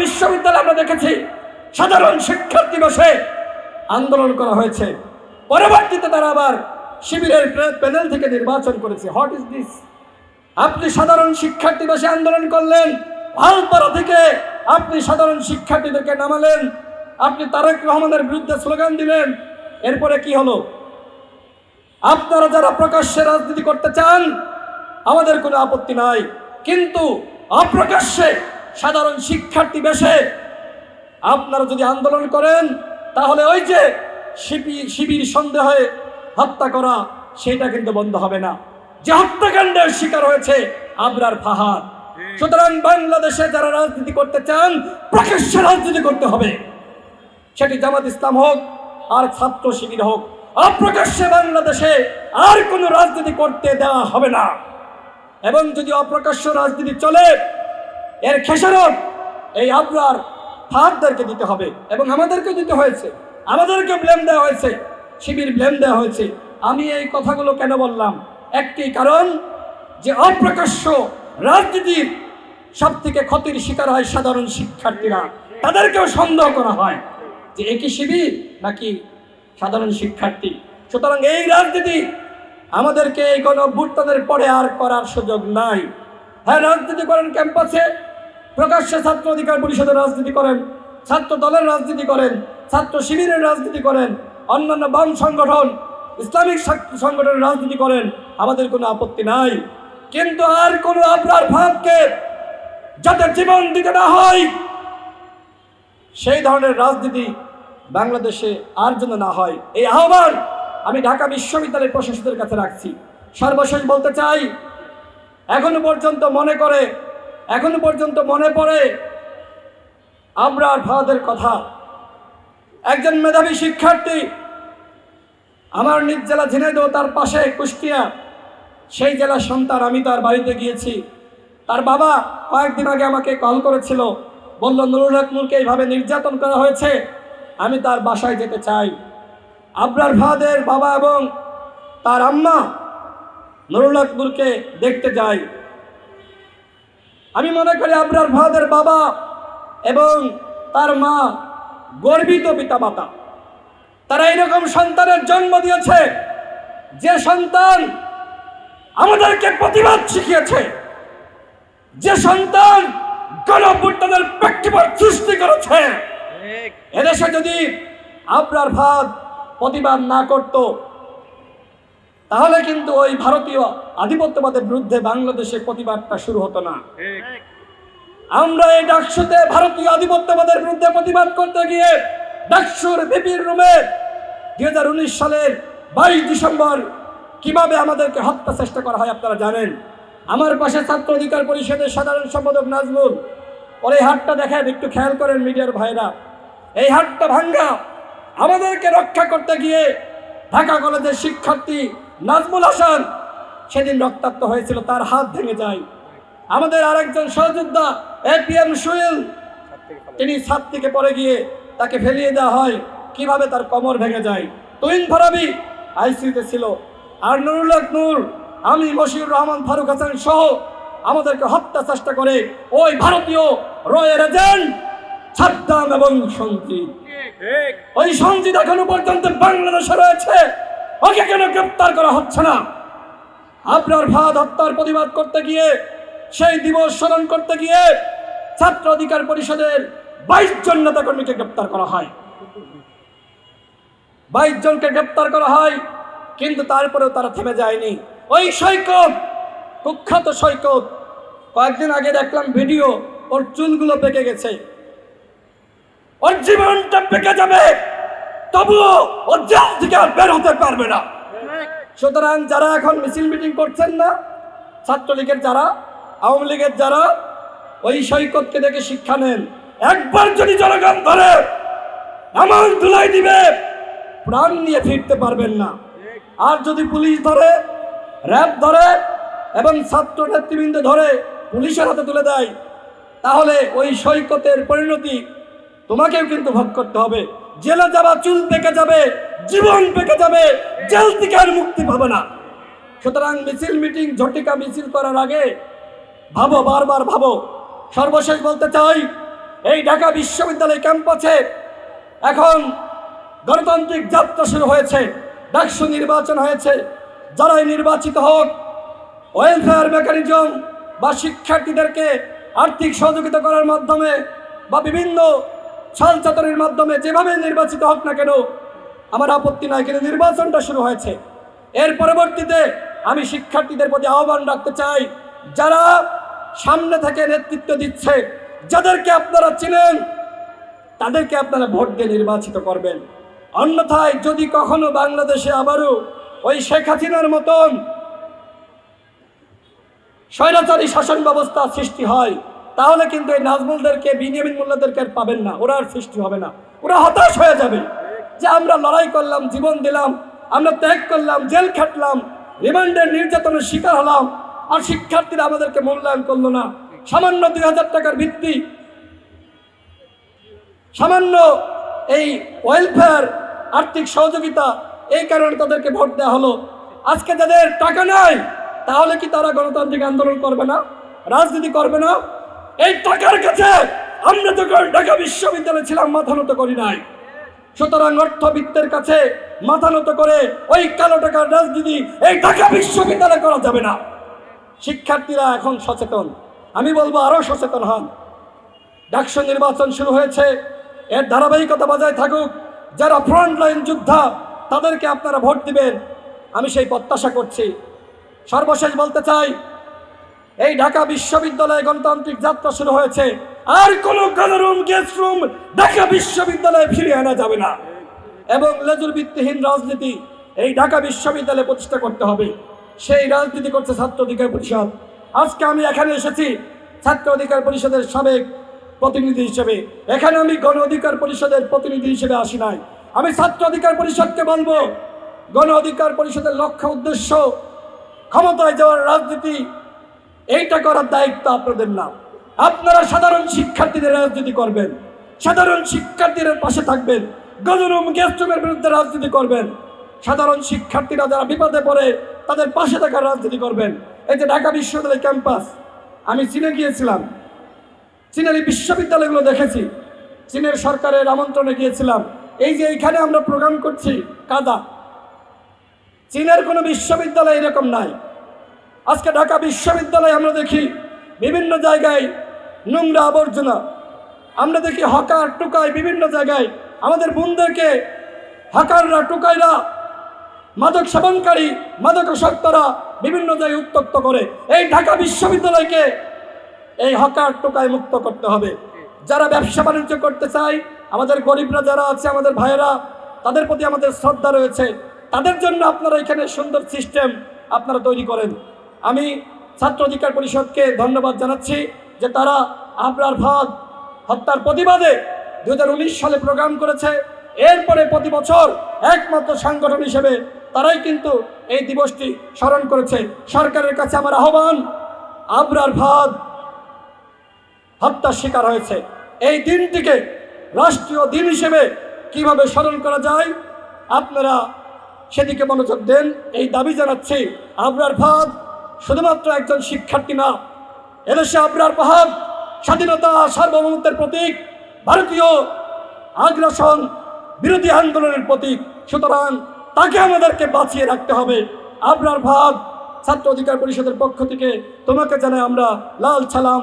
বিশ্ববিদ্যালয়ে আমরা দেখেছি, সাধারণ শিক্ষার্থী বসে আন্দোলন করা হয়েছে। পরবর্তীতে তারা আবার শিবিরের প্যানেল থেকে নির্বাচন করেছে। হোয়াট ইজ দিস আপনি সাধারণ শিক্ষার্থী বসে আন্দোলন করলেন, ভালপাড়া থেকে আপনি সাধারণ শিক্ষার্থীদেরকে নামালেন, আপনি তারেক রহমানের বিরুদ্ধে স্লোগান দিলেন। এরপরে কি হলো? আপনারা যারা প্রকাশ্যে রাজনীতি করতে চান, আমাদের কোনো আপত্তি নাই। কিন্তু অপ্রকাশ্যে সাধারণ শিক্ষার্থী বেশে আপনারা যদি আন্দোলন করেন তাহলে ওই যে শিবির শিবির সন্দেহে হত্যা করা সেটা কিন্তু বন্ধ হবে না। যে হত্যাকাণ্ডের শিকার হয়েছে আবরার ফাহাদ। সুতরাং বাংলাদেশে যারা রাজনীতি করতে চান প্রকাশ্যে রাজনীতি করতে হবে। সেটি জামাত ইসলাম হোক আর ছাত্র শিবির হোক অপ্রকাশ্যে বাংলাদেশে আর কোনো রাজনীতি করতে দেওয়া হবে না। এবং যদি অপ্রকাশ্য রাজনীতি চলে এর খেসারত এই আবরার ফাহাদদেরকে দিতে হবে এবং আমাদেরকে দিতে হয়েছে। আমাদেরকে ব্লেম দেওয়া হয়েছে। শিবির ব্লেম দেওয়া হয়েছে। আমি এই কথাগুলো কেন বললাম? একটি কারণ যে অপ্রকাশ্য রাজনীতির সব থেকে ক্ষতির শিকার হয় সাধারণ শিক্ষার্থীরা। তাদেরকেও সন্দেহ করা হয় যে একই শিবির নাকি সাধারণ শিক্ষার্থী। সুতরাং এই রাজনীতি আমাদেরকে এই গণ পরে আর করার সুযোগ নাই। হ্যাঁ রাজনীতি করেন ক্যাম্পাসে প্রকাশ্যে ছাত্র অধিকার পরিষদের রাজনীতি করেন, ছাত্র দলের রাজনীতি করেন, ছাত্র শিবিরের রাজনীতি করেন, অন্যান্য বাম সংগঠন, ইসলামিক সংগঠনের রাজনীতি করেন, আমাদের কোনো আপত্তি নাই। কিন্তু আর কোনো আপনার ভাবকে যাতে জীবন দিতে না হয়, সেই ধরনের রাজনীতি বাংলাদেশে আর যেন না হয়। এই আহ্বান আমি ঢাকা বিশ্ববিদ্যালয়ের প্রশাসনের কাছে রাখছি। সর্বশেষ বলতে চাই, এখনও পর্যন্ত মনে করে এখনও পর্যন্ত মনে পড়ে আমরা আর ভারতের কথা। একজন মেধাবী শিক্ষার্থী, আমার নিজ জেলা ঝিনাইদহ, তার পাশে কুষ্টিয়া, সেই জেলার সন্তান, আমি তার বাড়িতে গিয়েছি। তার বাবা কয়েকদিন আগে আমাকে কল করেছিল, বলল, নুরুল হক নূরকে এইভাবে নির্যাতন করা হয়েছে, আমি তার বাসায় যেতে চাই। আবরার ফাদের বাবা এবং তার আম্মা নুরুল হক নূরকে দেখতে যাই আমি মনে করি আবরার ফাদের বাবা এবং তার মা গর্বিত পিতামাতা। তারা এরকম সন্তানের জন্ম দিয়েছে যে সন্তান আমাদেরকে প্রতিবাদ শিখিয়েছে যে সন্তান গণভুট্টানের প্রেক্ষাপট সৃষ্টি করেছে। এদেশে যদি আপনার ভাত প্রতিবাদ না করত তাহলে কিন্তু ওই ভারতীয় আধিপত্যবাদের বিরুদ্ধে বাংলাদেশে প্রতিবাদটা শুরু হতো না। আমরা এই ডাকসুতে ভারতীয় আধিপত্যবাদের বিরুদ্ধে প্রতিবাদ করতে গিয়ে ডাকসুর ভিপির রুমে দুই হাজার উনিশ সালের বাইশ ডিসেম্বর কীভাবে আমাদেরকে হত্যা চেষ্টা করা হয় আপনারা জানেন? আমার পাশে ছাত্র অধিকার পরিষদের সাধারণ সম্পাদক নাজমুল। ওর এই হাটটা দেখেন, একটু খেয়াল করেন মিডিয়ার ভাইরা। এই হাটটা ভাঙ্গা আমাদেরকে রক্ষা করতে গিয়ে ঢাকা কলেজের শিক্ষার্থী নাজমুল হাসান সেদিন রক্তাক্ত হয়েছিল তার হাত ভেঙে যায়। আমাদের আরেকজন সহযোদ্ধা এপিএম সুয়েল তিনি ছাদ থেকে পড়ে গিয়ে তাকে ফেলিয়ে দেওয়া হয়। কীভাবে তার কোমর ভেঙে যায়? তুইন ফরাবি আইসিউতে ছিল। আর নুরুল নূর আমি মশিউর রহমান ফারুক হাসান সহ আমাদেরকে হত্যা চেষ্টা করে ওই ভারতীয় রয়ের এজেন্ট সাদ্দাম এবং সঞ্জিত। ওই সঞ্জিত এখনও পর্যন্ত বাংলাদেশে রয়েছে। ওকে কেন গ্রেপ্তার করা হচ্ছে না? আপনার ভাত হত্যার প্রতিবাদ করতে গিয়ে, সেই দিবস স্মরণ করতে গিয়ে ছাত্র অধিকার পরিষদের বাইশ জন নেতাকর্মীকে গ্রেপ্তার করা হয়। বাইশ জনকে গ্রেপ্তার করা হয়, কিন্তু তারপরেও তারা থেমে যায়নি। ওই সৈকত, কুখ্যাত সৈকত, কয়েকদিন আগে দেখলাম ভিডিও, ওর চুলগুলো পেকে গেছে। ওর জীবনটা পেকে যাবে! তবুও ও থেকে আর বের হতে পারবে না। সুতরাং যারা এখন মিছিল মিটিং করছেন না, ছাত্রলীগের যারা, আওয়ামী লীগের যারা, ওই সৈকতকে দেখে শিক্ষা নেন। একবার যদি জনগণ ধরে এমন ধুলাই দিবে, প্রাণ নিয়ে ফিরতে পারবেন না। আর যদি পুলিশ ধরে, র্যাব ধরে, এবং ছাত্র নেতৃবৃন্দ ধরে পুলিশের হাতে তুলে দেয়, তাহলে ওই সৈকতের পরিণতি তোমাকেও কিন্তু ভোগ করতে হবে। জেলে যাবা, চুল পেকে যাবে, জীবন পেকে যাবে, জেল থেকে আর মুক্তি পাবে না। সুতরাং মিছিল, মিটিং, ঝটিকা মিছিল করার আগে ভাবো, বারবার ভাবো। সর্বশেষ বলতে চাই, এই ঢাকা বিশ্ববিদ্যালয় ক্যাম্পাসে এখন গণতান্ত্রিক যাত্রা শুরু হয়েছে। ডাকসু নির্বাচন হয়েছে। যারাই নির্বাচিত হোক ওয়েলফেয়ার মেকানিজম বা শিক্ষার্থীদেরকে আর্থিক সহযোগিতা করার মাধ্যমে বা বিভিন্ন ছাল চাতরের মাধ্যমে যেভাবে নির্বাচিত হোক না কেন, আমার আপত্তি নাই কিন্তু নির্বাচনটা শুরু হয়েছে। এর পরবর্তীতে আমি শিক্ষার্থীদের প্রতি আহ্বান রাখতে চাই, যারা সামনে থেকে নেতৃত্ব দিচ্ছে, যাদেরকে আপনারা চিনেন, তাদেরকে আপনারা ভোট দিয়ে নির্বাচিত করবেন। অন্যথায় যদি কখনো বাংলাদেশে আবারও ওই শেখ হাসিনার মতন স্বৈরাচারী শাসন ব্যবস্থা সৃষ্টি হয় তাহলে কিন্তু এই নাজমুলদেরকে, বিনিয়ামিন মোল্লাদেরকে আর পাবেন না। ওরা আর সৃষ্টি হবে না। ওরা হতাশ হয়ে যাবে যে আমরা লড়াই করলাম, জীবন দিলাম, আমরা ত্যাগ করলাম, জেল খাটলাম রিমান্ডের নির্যাতনের শিকার হলাম, আর শিক্ষার্থীরা আমাদেরকে মূল্যায়ন করল না। সামান্য দুই হাজার টাকার ভিত্তি, সামান্য এই ওয়েলফেয়ার আর্থিক সহযোগিতা, এই কারণে তাদেরকে ভোট দেওয়া হলো। আজকে যাদের টাকা নাই, তাহলে কি তারা গণতান্ত্রিক আন্দোলন করবে না? রাজনীতি করবে না? এই টাকার কাছে আমরা যখন ঢাকা বিশ্ববিদ্যালয়ে ছিলাম, মাথা নত করি নাই। সুতরাং অর্থবিত্তের কাছে মাথা নত করে ওই কালো টাকার রাজনীতি এই ঢাকা বিশ্ববিদ্যালয়ে করা যাবে না। শিক্ষার্থীরা এখন সচেতন। আমি বলব আরও সচেতন হন। ডাকসু নির্বাচন শুরু হয়েছে। এর ধারাবাহিকতা বজায় থাকুক। যারা ফ্রন্ট লাইন যোদ্ধা, তাদেরকে আপনারা ভোট দিবেন। আমি সেই প্রত্যাশা করছি। সর্বশেষ বলতে চাই এই ঢাকা বিশ্ববিদ্যালয়ে গণতান্ত্রিক যাত্রা শুরু হয়েছে। আর কোন গণরুম গেস্ট রুম ঢাকা বিশ্ববিদ্যালয়ে ফিরিয়ে আনা যাবে না। এবং লেজুর ভিত্তিহীন রাজনীতি এই ঢাকা বিশ্ববিদ্যালয়ে প্রতিষ্ঠা করতে হবে। সেই রাজনীতি করছে ছাত্র অধিকার পরিষদ। আজকে আমি এখানে এসেছি ছাত্র অধিকার পরিষদের সাবেক প্রতিনিধি হিসেবে। এখানে আমি গণ অধিকার পরিষদের প্রতিনিধি হিসেবে আসি নাই। আমি ছাত্র অধিকার পরিষদকে বলব, গণ অধিকার পরিষদের লক্ষ্য উদ্দেশ্য ক্ষমতায় যাওয়ার রাজনীতি এইটা করার দায়িত্ব আপনাদের না। আপনারা সাধারণ শিক্ষার্থীদের রাজনীতি করবেন। সাধারণ শিক্ষার্থীদের পাশে থাকবেন। গজরুম গেস্টরুমের বিরুদ্ধে রাজনীতি করবেন। সাধারণ শিক্ষার্থীরা যারা বিপদে পড়ে, তাদের পাশে থাকার রাজনীতি করবেন। এই যে ঢাকা বিশ্ববিদ্যালয় ক্যাম্পাস, আমি চীনে গিয়েছিলাম। চীনের এই বিশ্ববিদ্যালয়গুলো দেখেছি। চীনের সরকারের আমন্ত্রণে গিয়েছিলাম। এই যে এইখানে আমরা প্রোগ্রাম করছি, কাদা। চীনের কোনো বিশ্ববিদ্যালয় এরকম নাই। আজকে ঢাকা বিশ্ববিদ্যালয়ে আমরা দেখি বিভিন্ন জায়গায় নোংরা আবর্জনা। আমরা দেখি হকার টুকাই বিভিন্ন জায়গায় আমাদের বোনদেরকে হকাররা, টুকাইরা, মাদক সেবনকারী মাদকাসক্তরা বিভিন্ন জায়গায় উত্তক্ত করে। এই ঢাকা বিশ্ববিদ্যালয়কে এই হকার টোকায় মুক্ত করতে হবে। যারা ব্যবসা বাণিজ্য করতে চায়, আমাদের গরিবরা যারা আছে, আমাদের ভাইয়েরা, তাদের প্রতি আমাদের শ্রদ্ধা রয়েছে। তাদের জন্য আপনারা এখানে সুন্দর সিস্টেম আপনারা তৈরি করেন। আমি ছাত্র অধিকার পরিষদকে ধন্যবাদ জানাচ্ছি যে তারা আপনার ভাগ হত্যার প্রতিবাদে দু হাজার উনিশ সালে প্রোগ্রাম করেছে। এরপরে প্রতি বছর একমাত্র সংগঠন হিসেবে তারাই কিন্তু এই দিবসটি স্মরণ করেছে। সরকারের কাছে আমার আহ্বান, আবরার ভাগ হত্যার শিকার হয়েছে। এই দিনটিকে রাষ্ট্রীয় দিন হিসেবে কীভাবে স্মরণ করা যায়, আপনারা সেদিকে মনোযোগ দেন। এই দাবি জানাচ্ছি, আবরার ফাদ শুধুমাত্র একজন শিক্ষার্থী না এদেশে আবরার পাহাদ স্বাধীনতা সার্বভৌমত্বের প্রতীক ভারতীয় আগ্রাসন বিরোধী আন্দোলনের প্রতীক। সুতরাং তাকে আমাদেরকে বাঁচিয়ে রাখতে হবে। আপনার ভাব ছাত্র অধিকার পরিষদের পক্ষ থেকে তোমাকে জানাই আমরা লাল সালাম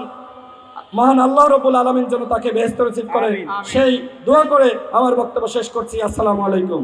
মহান আল্লাহ রবুল আলমিন যেন তাকে বেহস্ত রচিত করে। সেই দোয়া করে আমার বক্তব্য শেষ করছি। আসসালামু আলাইকুম।